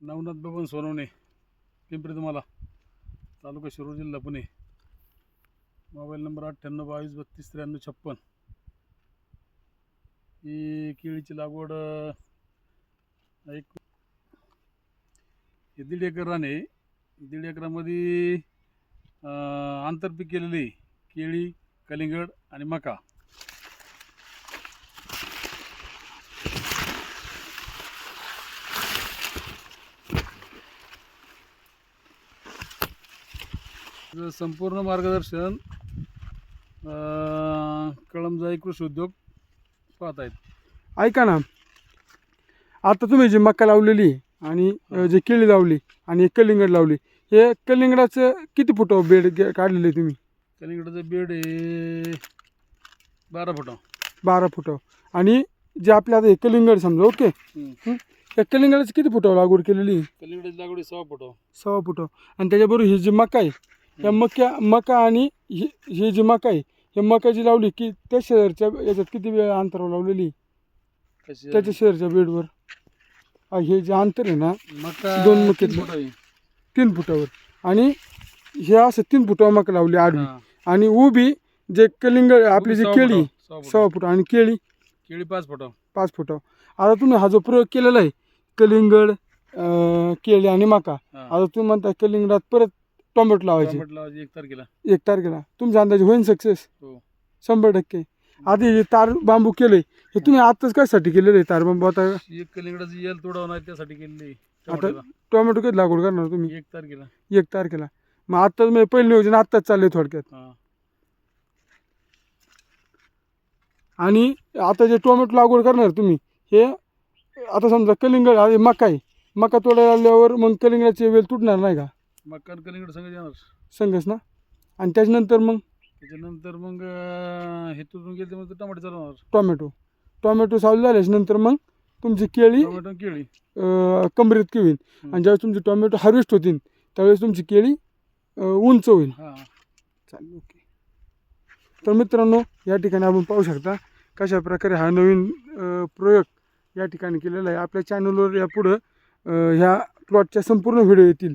नवनाथ बबन सोनवणे पिंपरी तुम्हाला. तालुका शिरूर जिल्हा Pune. Mobile number अठ्ठ्याण्णव बावीस बत्तीस त्र्याण्णव छप्पन. ही केळीची लागवड एक हे दीड एकर दीड एकरामध्ये आंतरपीक केलेली केळी कलिंगड आणि मका. संपूर्ण मार्गदर्शन कळमजाई कृषी उद्योग पाहत आहेत ऐका ना. आता तुम्ही जी मका लावलेली आणि अ, जी केळी लावली आणि कलिंगड लावली हे कलिंगडाचं किती फुट बेड काढलेलं तुम्ही? कलिंगडाचं बेड आहे बारा फुट. बारा फुट. आणि जे आपल्या आता हे कलिंगड समजा ओके? कलिंगडाचं किती फुटावर लागवड केलेली? कलिंगडाची लागवड सहा फुट. सव्वा फुट. आणि त्याच्याबरोबर ही जी मका आहे या मक्या मका आणि ही ही जी मका आहे हे मका जी लावली की त्या शेजारच्या याच्यात किती वेळ अंतरावर लावलेली? कशी त्याच्या शेजारच्या बेडवर. हे जे अंतर आहे ना मका दोन मके तीन फुटावर. आणि हे असं तीन फुटावर मका लावली आडवी. हा. आणि उभी जे कलिंग आपली जी सहा केळी सहा. सव्वा फुट आणि केळी. केळी पाच फुट. पाच फुटावर आता तुम्ही हा जो प्रयोग केलेला आहे कलिंगड अं, केळी आणि मका. आता तुम्ही म्हणता कलिंगडात परत टोमॅटो लावायचे टोमॅटो लावायची. एक तारखेला. एक तारखेला. तुमच्या अंदाजे होईल सक्सेस हो. शंभर टक्के. आधी हे तार बांबू केले हे तुम्ही आताच कशासाठी केलेलं आहे तार बांबू? आता एक कलिंगडाची येल तोडावं नाही त्यासाठी केलेली आता टोमॅटोला. टोमॅटो कधी लागवड करणार तुम्ही? एक तारखेला. एक तारखेला. मग आत्ताच म्हणजे पहिलं नियोजन आत्ताच चाललंय थोडक्यात. हा. आणि आता जे टोमॅटो लागवड करणार तुम्ही हे आता समजा कलिंगड आणि मका आहे. मका तोडायला आल्यावर मग कलिंगडाची वेल तुटणार नाही का? मका आणि कलिंगड संग येणार. संघच ना? आणि त्याच्यानंतर मग? त्याच्यानंतर मग अं, हे तुटून गेले मग टमाटे चालवणार. टोमॅटो. टोमॅटो चालू झाल्याच नंतर मग तुमची केळी टोमॅटो आणि केळी. अं, कमरेत की होईल हम्म. आणि ज्यावेळेस तुमची टोमॅटो हार्वेस्ट होतील त्यावेळेस तुमची केळी अं, उंच होईल. हा. चालेल ओके. तर मित्रांनो या ठिकाणी आपण पाहू शकता कशा प्रकारे हा नवीन अ, प्रयोग या ठिकाणी केलेला आहे. आपल्या चॅनलवर यापुढं अ, ह्या प्लॉटच्या संपूर्ण व्हिडिओ येतील.